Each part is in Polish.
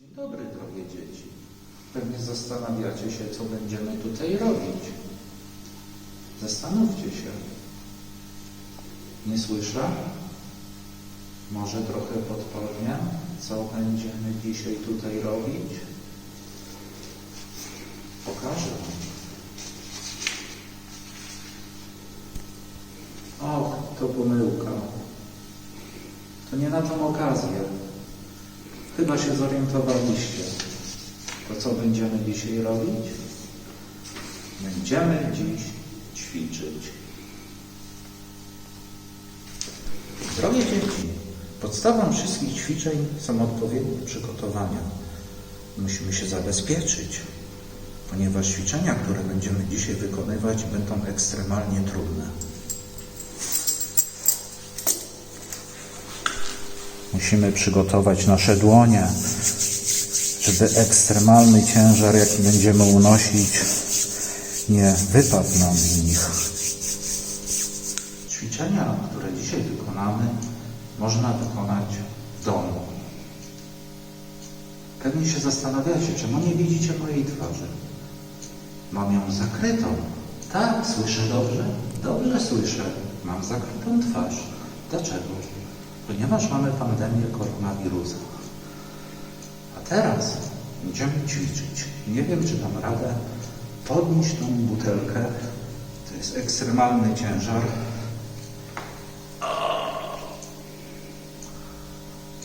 Dzień dobry, drogie dzieci. Pewnie zastanawiacie się, co będziemy tutaj robić. Zastanówcie się. Nie słyszę? Może trochę podpowiem, co będziemy dzisiaj tutaj robić? Pokażę. Och, to pomyłka. To nie na tą okazję. Chyba się zorientowaliście. To co będziemy dzisiaj robić? Będziemy dziś ćwiczyć. Drogie dzieci, podstawą wszystkich ćwiczeń są odpowiednie przygotowania. Musimy się zabezpieczyć, ponieważ ćwiczenia, które będziemy dzisiaj wykonywać, będą ekstremalnie trudne. Musimy przygotować nasze dłonie, żeby ekstremalny ciężar, jaki będziemy unosić, nie wypadł nam z nich. Ćwiczenia, które dzisiaj wykonamy, można wykonać w domu. Pewnie się zastanawiacie, czemu nie widzicie mojej twarzy. Mam ją zakrytą. Tak, słyszę dobrze? Dobrze słyszę. Mam zakrytą twarz. Dlaczego? Ponieważ mamy pandemię koronawirusa. A teraz będziemy ćwiczyć. Nie wiem, czy dam radę podnieść tą butelkę. To jest ekstremalny ciężar.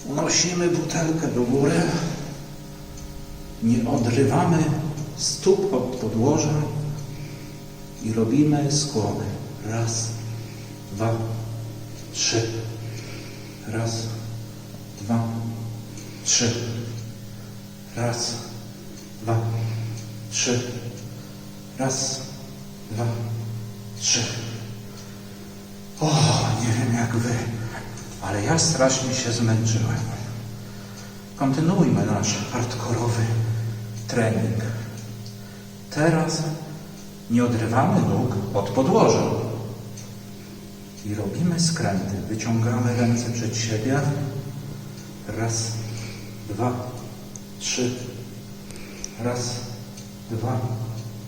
Unosimy butelkę do góry. Nie odrywamy stóp od podłoża i robimy skłony. Raz, dwa, trzy. Raz, dwa, trzy. Raz, dwa, trzy. Raz, dwa, trzy. O, nie wiem jak wy, ale ja strasznie się zmęczyłem. Kontynuujmy nasz hardkorowy trening. Teraz nie odrywamy nóg od podłoża i robimy skręty. Wyciągamy ręce przed siebie. Raz, dwa, trzy. Raz, dwa,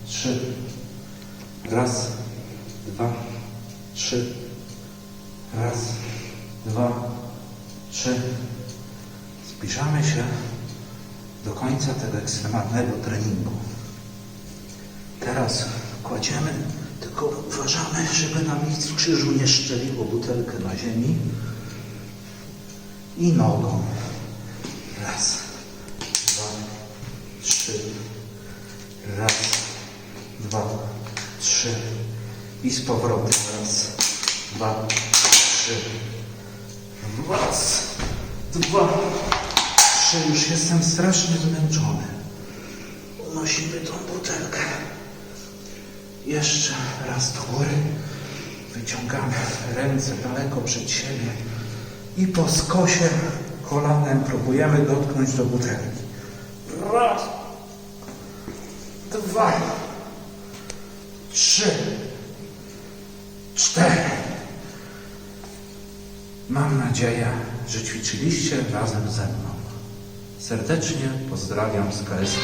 trzy. Raz, dwa, trzy. Raz, dwa, trzy. Zbliżamy się do końca tego ekstremalnego treningu. Teraz kładziemy, tylko uważamy, żeby nam nic w krzyżu nie szczeliło butelkę na ziemi. I nogą. Raz, dwa, trzy. Raz, dwa, trzy. I z powrotem. Raz, dwa, trzy. Raz, dwa, trzy. Już jestem strasznie zmęczony. Unosimy tą butelkę. Jeszcze raz do góry. Wyciągamy ręce daleko przed siebie i po skosie kolanem próbujemy dotknąć do butelki. Raz, dwa, trzy, cztery. Mam nadzieję, że ćwiczyliście razem ze mną. Serdecznie pozdrawiam z KSK.